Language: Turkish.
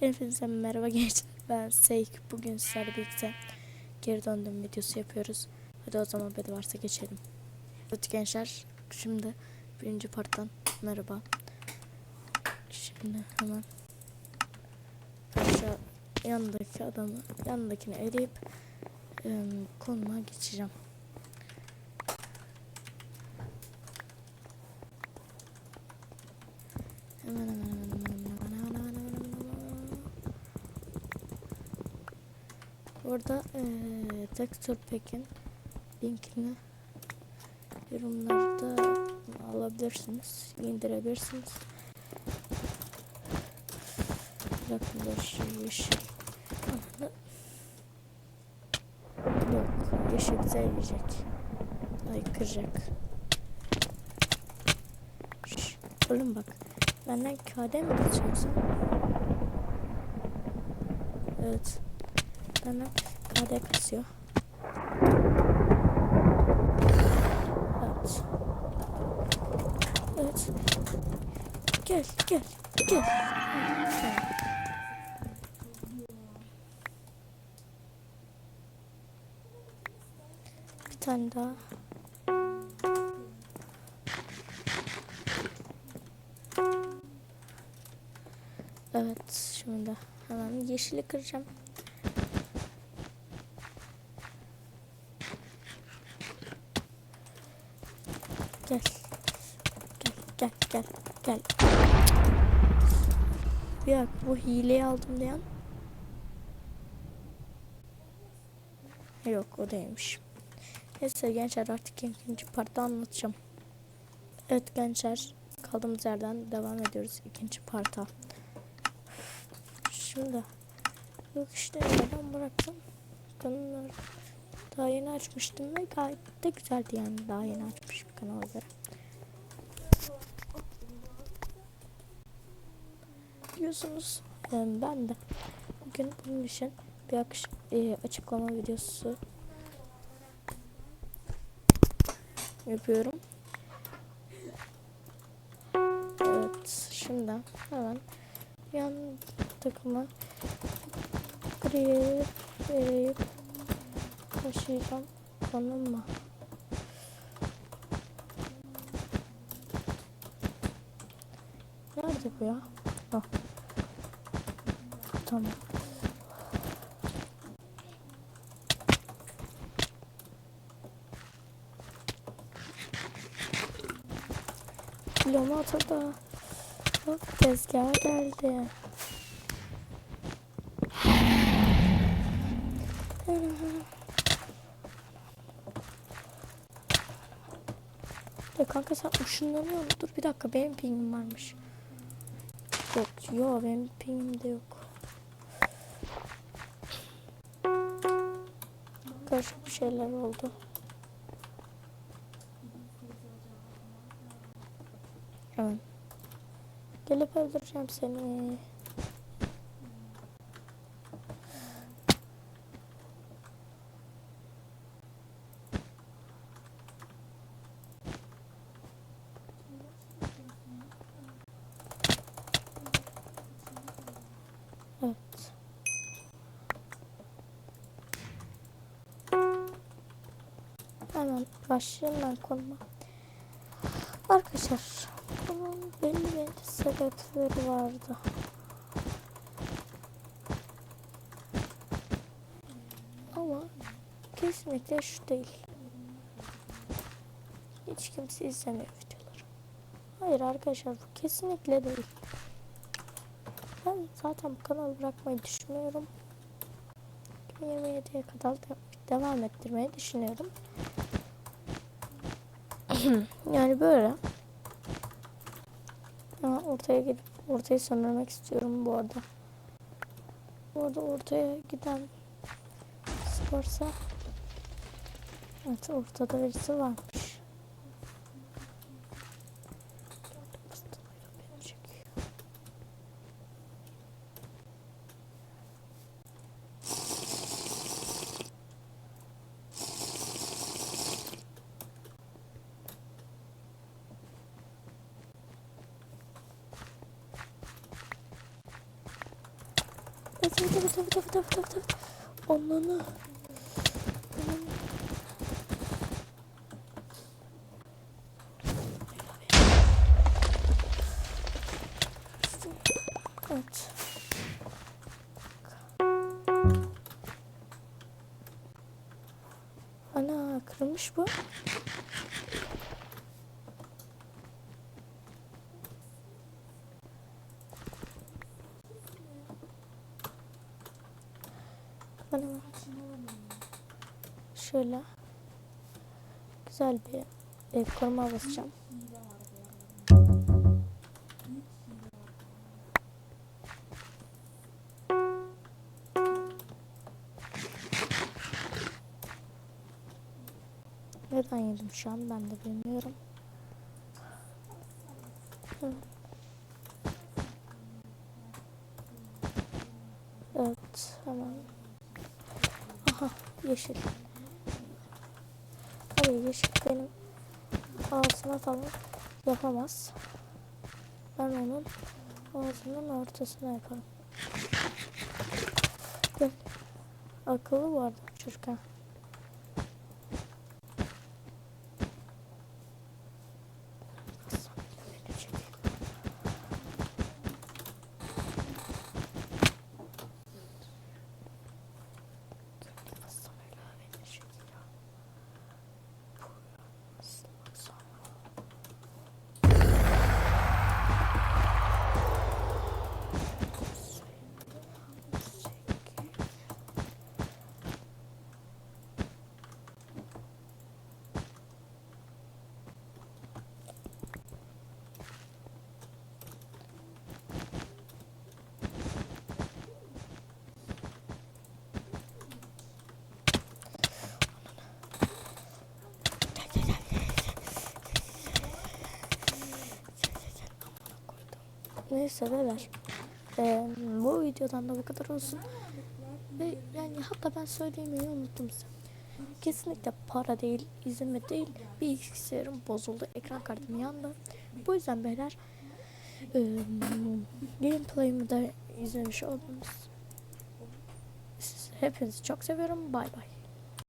Hepinize merhaba gençler. Ben Seyk. Bugün sizlerle birlikte geri döndüm videosu yapıyoruz. Hadi o zaman bedi varsa geçelim. Evet gençler. Şimdi birinci parttan merhaba. Şimdi hemen aşağı yanındaki adamı yanındakini eleyip konuma geçeceğim. Burada eee Texture Pack'in linkini yorumlarda alabilirsiniz, indirebilirsiniz. Dakika dur, şu yeşil. Yok, yeşil bize yiyecek. Ay kıracak. Şş, oğlum bak. Benden kade mi geçiyorsun? Evet. Benden kade kasıyor. Evet. Evet. Gel, gel, gel. Bir tane daha. Evet, şimdi hemen yeşili kıracağım. Gel. Gel, gel, gel, gel. Bir dakika, bu hileyi aldım diyen. Yok, o değilmiş. Neyse gençler artık ikinci partta anlatacağım. Evet gençler, kaldığımız yerden devam ediyoruz ikinci parta. Şimdi yok işte neden bıraktım. Kanalları daha yeni açmıştım ve gayet de güzeldi yani daha yeni açmış bir kanal göre. Biliyorsunuz e, ben de bugün bunun için bir akış, e, açıklama videosu yapıyorum. Evet şimdi hemen yan takıma gri verip taşıyacağım tamam mı? Nerede bu ya? Ah. Tamam. Kiloma atıldı. Hop tezgah geldi. Ya kanka sen ışınlanıyor musun? Dur bir dakika benim pingim varmış. Yok yo benim pingim de yok. Karışık bir şeyler oldu. Evet. Gelip öldüreceğim seni. Evet. Hemen başlayayım ben konuma. Arkadaşlar bunun belli belli sebepleri vardı. Ama kesinlikle şu değil. Hiç kimse izlemiyor videoları. Hayır arkadaşlar bu kesinlikle değil. Ben zaten bu kanalı bırakmayı düşünüyorum. 2027'ye kadar da devam ettirmeyi düşünüyorum. yani böyle. Ama ortaya gidip ortayı söndürmek istiyorum bu arada. Bu arada ortaya giden varsa Evet ortada birisi varmış. Beni çekiyor. Evet evet evet evet evet evet evet evet. Onunu. Evet. Ana kırılmış bu. Bana bak. Şöyle. Güzel bir ev koruma basacağım. Neden yedim şu an ben de bilmiyorum. Evet hemen. Aha yeşil. Hayır yeşil benim ağzına falan yapamaz. Ben onun ağzının ortasına yaparım. Akıllı vardı çocuk. Neyse beyler. Ee, bu videodan da bu kadar olsun. Ve yani hatta ben söylemeyi unuttum size. Kesinlikle para değil, izin değil. Bilgisayarım bozuldu. Ekran kartım yandı. Bu yüzden beyler e, gameplay'ımı da izlemiş oldunuz. Hepinizi çok seviyorum. Bay bay.